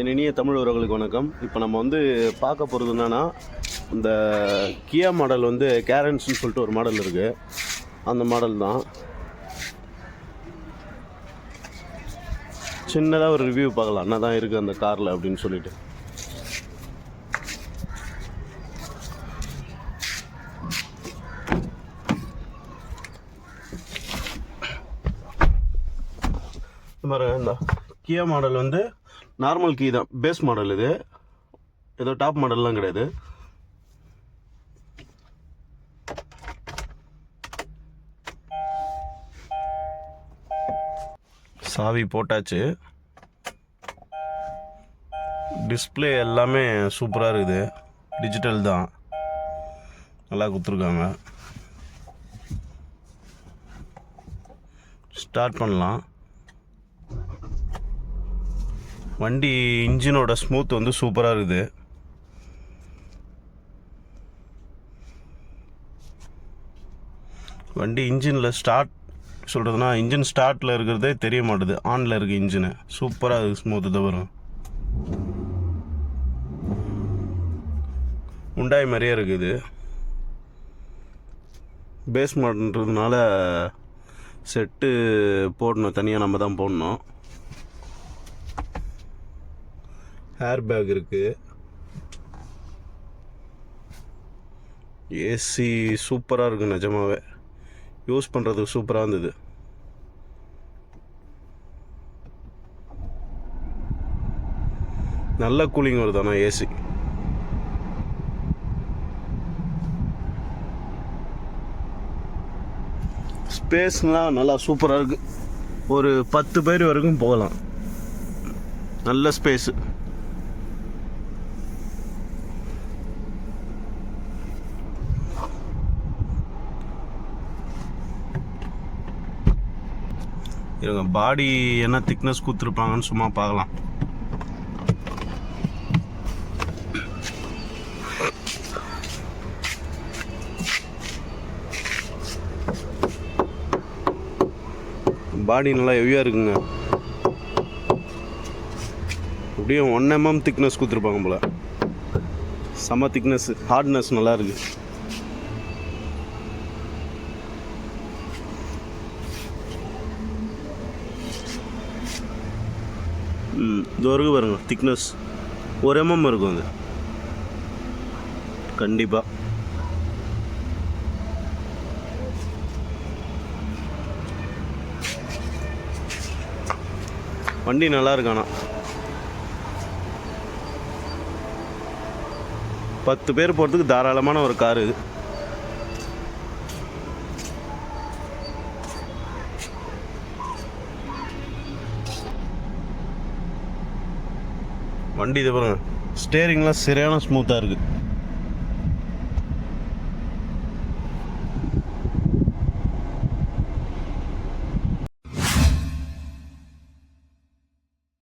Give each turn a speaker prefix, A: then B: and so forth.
A: என் இனிய தமிழ் உறவுகளுக்கு வணக்கம். இப்போ நம்ம வந்து பார்க்க போகிறது என்னென்னா இந்த கியா மாடல் வந்து கேரன்ஸ்னு சொல்லிட்டு ஒரு மாடல் இருக்குது அந்த மாடல் தான். சின்னதாக ஒரு ரிவ்யூ பார்க்கலாம். என்ன தான் இருக்குது அந்த காரில் அப்படின்னு சொல்லிட்டு. இந்த மாதிரி இந்த கியா மாடல் வந்து நார்மல் கீ தான். பேஸ் மாடல் இது. ஏதோ டாப் மாடல்லாம் கிடையாது. சாவி போட்டாச்சு. டிஸ்பிளே எல்லாமே சூப்பராக இருக்குது. டிஜிட்டல் தான். நல்லா கொடுத்துருக்காங்க. ஸ்டார்ட் பண்ணலாம். வண்டி இன்ஜினோட ஸ்மூத் வந்து சூப்பராக இருக்குது. வண்டி இன்ஜினில் ஸ்டார்ட் சொல்கிறதுனா இன்ஜின் ஸ்டார்ட்டில் இருக்கிறதே தெரிய மாட்டுது. ஆனில் இருக்குது இன்ஜினு. சூப்பராக இருக்குது ஸ்மூத்து தான் வரும். உண்டாய் மாதிரியே இருக்குது. பேஸ் மாடன்றதுனால செட்டு போடணும். தனியாக நம்ம தான் போடணும். ஹேர் பேக் இருக்குது ஏசி சூப்பராக இருக்குது நிஜமாவே. யூஸ் பண்ணுறதுக்கு சூப்பராக இருந்தது. நல்ல கூலிங் வருது ஆனால் ஏசி ஸ்பேஸ்லாம் நல்லா சூப்பராக இருக்குது ஒரு பத்து பேர் வரைக்கும் போகலாம். நல்ல ஸ்பேஸு இவங்க பாடி என்ன திக்னஸ் கொடுத்துருப்பாங்கன்னு சும்மா பார்க்கலாம். பாடி நல்லா ஹெவியாக இருக்குங்க. அப்படியே ஒன் எம்எம் திக்னஸ் கொடுத்துருப்பாங்க போல. செம்ம திக்னஸ் ஹார்ட்னஸ் நல்லா இருக்குது இது வரைக்கும் பாருங்க திக்னஸ் ஒரு எம்எம் இருக்கும் அது. கண்டிப்பாக வண்டி நல்லா இருக்கானா பத்து பேர் போகிறதுக்கு தாராளமான ஒரு காரு இது. வண்டி இது பாருங்க. ஸ்டேரிங்லாம் சரியான ஸ்மூத்தாக இருக்குது